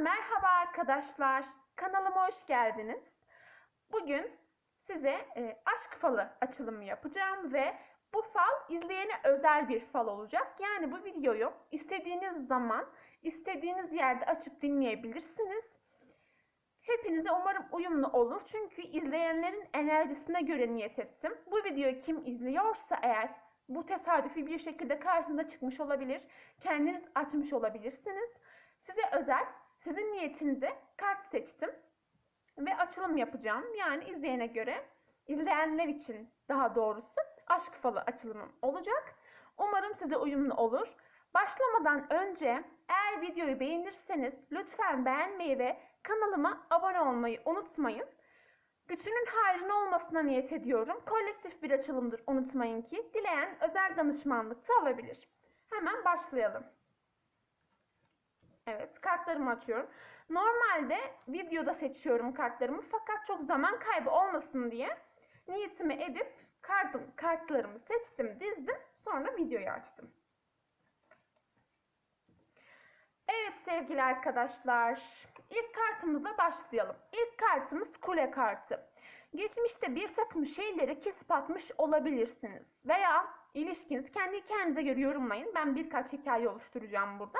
merhaba arkadaşlar. Kanalıma hoş geldiniz. Bugün size e, aşk falı açılımı yapacağım ve bu fal izleyene özel bir fal olacak. Yani bu videoyu istediğiniz zaman, istediğiniz yerde açıp dinleyebilirsiniz. Hepinize umarım uyumlu olur. Çünkü izleyenlerin enerjisine göre niyet ettim. Bu videoyu kim izliyorsa eğer bu tesadüfi bir şekilde karşınıza çıkmış olabilir. Kendiniz açmış olabilirsiniz. Size özel, sizin niyetinize kart seçtim ve açılım yapacağım. Yani izleyene göre, izleyenler için daha doğrusu aşk falı açılımım olacak. Umarım size uyumlu olur. Başlamadan önce eğer videoyu beğenirseniz lütfen beğenmeyi ve kanalıma abone olmayı unutmayın. Bütünün hayrına olmasına niyet ediyorum. Kolektif bir açılımdır unutmayın ki. Dileyen özel danışmanlık da alabilir. Hemen başlayalım. Evet kartlarımı açıyorum. Normalde videoda seçiyorum kartlarımı fakat çok zaman kaybı olmasın diye niyetimi edip kartım, kartlarımı seçtim, dizdim. Sonra videoyu açtım. Evet sevgili arkadaşlar, ilk kartımızla başlayalım. İlk kartımız kule kartı. Geçmişte bir takım şeyleri kesip atmış olabilirsiniz. Veya ilişkiniz, kendi hikayenize göre yorumlayın. Ben birkaç hikaye oluşturacağım burada.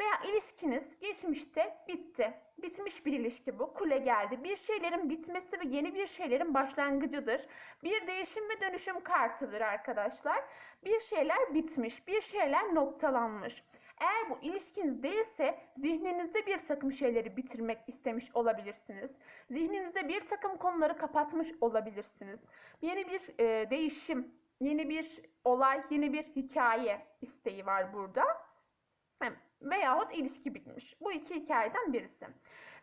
Veya ilişkiniz geçmişte bitti. Bitmiş bir ilişki bu. Kule geldi. Bir şeylerin bitmesi ve yeni bir şeylerin başlangıcıdır. Bir değişim ve dönüşüm kartıdır arkadaşlar. Bir şeyler bitmiş, bir şeyler noktalanmış. Eğer bu ilişkiniz değilse zihninizde bir takım şeyleri bitirmek istemiş olabilirsiniz. Zihninizde bir takım konuları kapatmış olabilirsiniz. Yeni bir e, değişim, yeni bir olay, yeni bir hikaye isteği var burada. Veyahut ilişki bitmiş. Bu iki hikayeden birisi.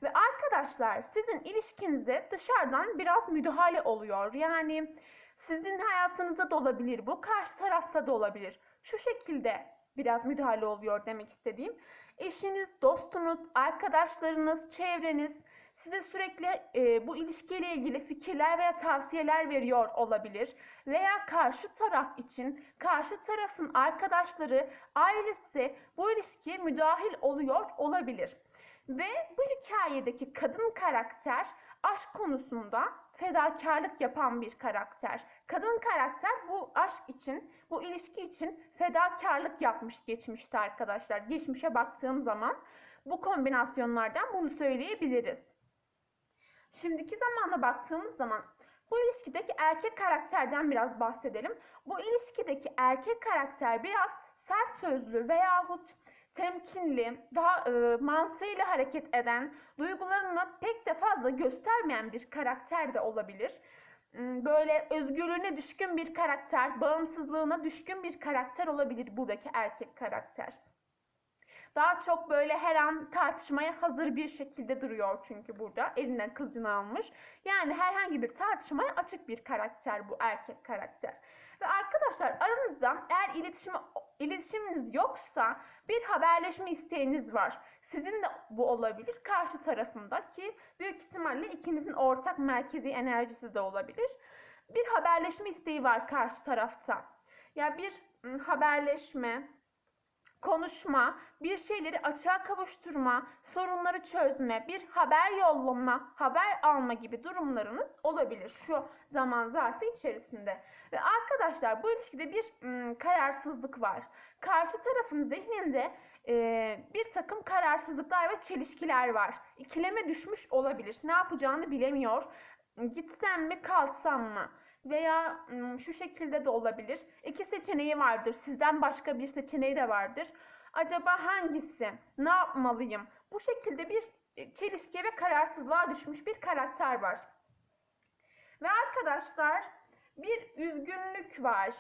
Ve arkadaşlar sizin ilişkinize dışarıdan biraz müdahale oluyor. Yani sizin hayatınızda da olabilir bu, karşı tarafta da olabilir. Şu şekilde biraz müdahale oluyor demek istediğim. Eşiniz, dostunuz, arkadaşlarınız, çevreniz size sürekli e, bu ilişkiyle ilgili fikirler veya tavsiyeler veriyor olabilir. Veya karşı taraf için karşı tarafın arkadaşları, ailesi bu ilişkiye müdahil oluyor olabilir. Ve bu hikayedeki kadın karakter aşk konusunda fedakarlık yapan bir karakter. Kadın karakter bu aşk için, bu ilişki için fedakarlık yapmış geçmişte arkadaşlar. Geçmişe baktığım zaman bu kombinasyonlardan bunu söyleyebiliriz. Şimdiki zamanda baktığımız zaman bu ilişkideki erkek karakterden biraz bahsedelim. Bu ilişkideki erkek karakter biraz sert sözlü veyahut temkinli, daha e, mantığıyla hareket eden, duygularını pek de fazla göstermeyen bir karakter de olabilir. Hmm, böyle özgürlüğüne düşkün bir karakter, bağımsızlığına düşkün bir karakter olabilir buradaki erkek karakter. Daha çok böyle her an tartışmaya hazır bir şekilde duruyor çünkü burada. Elinden kılıcını almış. Yani herhangi bir tartışmaya açık bir karakter bu erkek karakter. Ve arkadaşlar aranızda eğer iletişim iletişiminiz yoksa bir haberleşme isteğiniz var. Sizin de bu olabilir. Karşı tarafında ki büyük ihtimalle ikinizin ortak merkezi enerjisi de olabilir. Bir haberleşme isteği var karşı tarafta. Ya bir haberleşme, konuşma, bir şeyleri açığa kavuşturma, sorunları çözme, bir haber yollama, haber alma gibi durumlarınız olabilir şu zaman zarfı içerisinde. Ve arkadaşlar bu ilişkide bir ım, kararsızlık var. Karşı tarafın zihninde e, bir takım kararsızlıklar ve çelişkiler var. İkileme düşmüş olabilir. Ne yapacağını bilemiyor. Gitsem mi kalsam mı? Veya şu şekilde de olabilir. İki seçeneği vardır. Sizden başka bir seçeneği de vardır. Acaba hangisi? Ne yapmalıyım? Bu şekilde bir e, çelişkiye ve kararsızlığa düşmüş bir karakter var. Ve arkadaşlar bir üzgünlük var.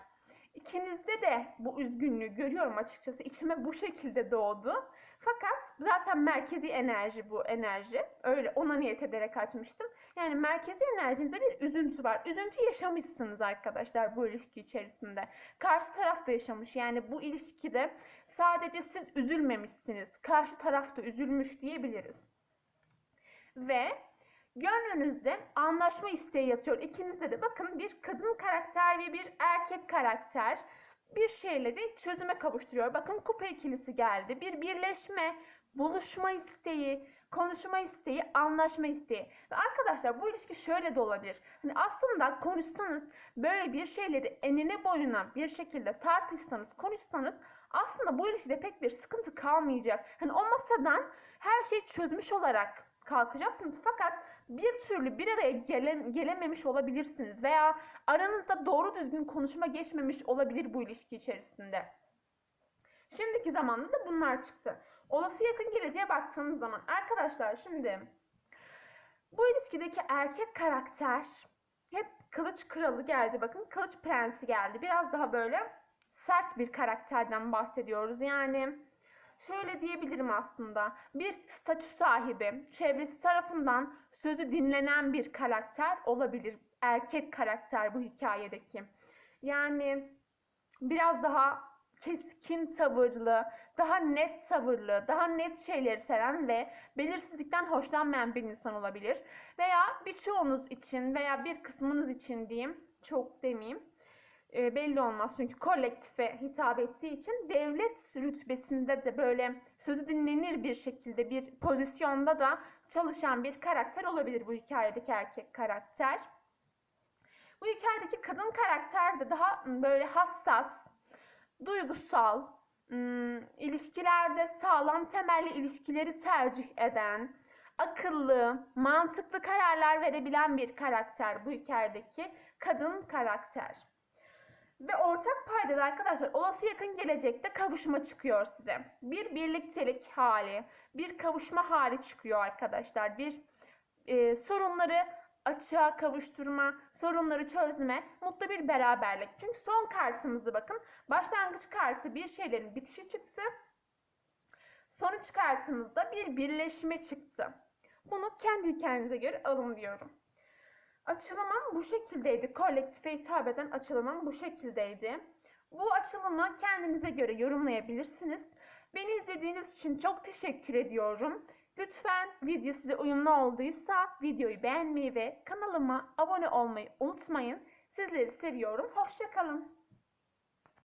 İkinizde de bu üzgünlüğü görüyorum açıkçası. İçime bu şekilde doğdu. Fakat zaten merkezi enerji bu enerji. Öyle ona niyet ederek açmıştım. Yani merkezi enerjinizde bir üzüntü var. Üzüntü yaşamışsınız arkadaşlar bu ilişki içerisinde. Karşı taraf da yaşamış. Yani bu ilişkide sadece siz üzülmemişsiniz. Karşı taraf da üzülmüş diyebiliriz. Ve Gönlünüzde anlaşma isteği yatıyor. İkinizde de bakın bir kadın karakter ve bir erkek karakter bir şeyleri çözüme kavuşturuyor. Bakın kupa ikilisi geldi. Bir birleşme, buluşma isteği, konuşma isteği, anlaşma isteği. Ve arkadaşlar bu ilişki şöyle de olabilir. Hani aslında konuşsanız böyle bir şeyleri enine boyuna bir şekilde tartışsanız, konuşsanız aslında bu ilişkide pek bir sıkıntı kalmayacak. Hani o masadan her şeyi çözmüş olarak kalkacaksınız fakat bir türlü bir araya gele, gelememiş olabilirsiniz veya aranızda doğru düzgün konuşma geçmemiş olabilir bu ilişki içerisinde. Şimdiki zamanda da bunlar çıktı. Olası yakın geleceğe baktığımız zaman arkadaşlar şimdi bu ilişkideki erkek karakter hep kılıç kralı geldi bakın kılıç prensi geldi. Biraz daha böyle sert bir karakterden bahsediyoruz. Yani şöyle diyebilirim aslında. Bir statü sahibi, çevresi tarafından sözü dinlenen bir karakter olabilir. Erkek karakter bu hikayedeki. Yani biraz daha keskin tavırlı, daha net tavırlı, daha net şeyleri seven ve belirsizlikten hoşlanmayan bir insan olabilir. Veya birçoğunuz için veya bir kısmınız için diyeyim, çok demeyeyim, e, belli olmaz çünkü kolektife hitap ettiği için devlet rütbesinde de böyle sözü dinlenir bir şekilde bir pozisyonda da çalışan bir karakter olabilir bu hikayedeki erkek karakter. Bu hikayedeki kadın karakter de daha böyle hassas, duygusal, ım, ilişkilerde sağlam temelli ilişkileri tercih eden, akıllı, mantıklı kararlar verebilen bir karakter bu hikayedeki kadın karakter. Ve ortak paydada arkadaşlar olası yakın gelecekte kavuşma çıkıyor size. Bir birliktelik hali, bir kavuşma hali çıkıyor arkadaşlar. Bir e, sorunları açığa kavuşturma, sorunları çözme, mutlu bir beraberlik. Çünkü son kartımızı bakın. Başlangıç kartı bir şeylerin bitişi çıktı. Sonuç kartımızda bir birleşme çıktı. Bunu kendi kendinize göre alın diyorum. Açılımım bu şekildeydi. Kolektife hitap eden açılımım bu şekildeydi. Bu açılımı kendinize göre yorumlayabilirsiniz. Beni izlediğiniz için çok teşekkür ediyorum. Lütfen video size uyumlu olduysa videoyu beğenmeyi ve kanalıma abone olmayı unutmayın. Sizleri seviyorum. Hoşçakalın.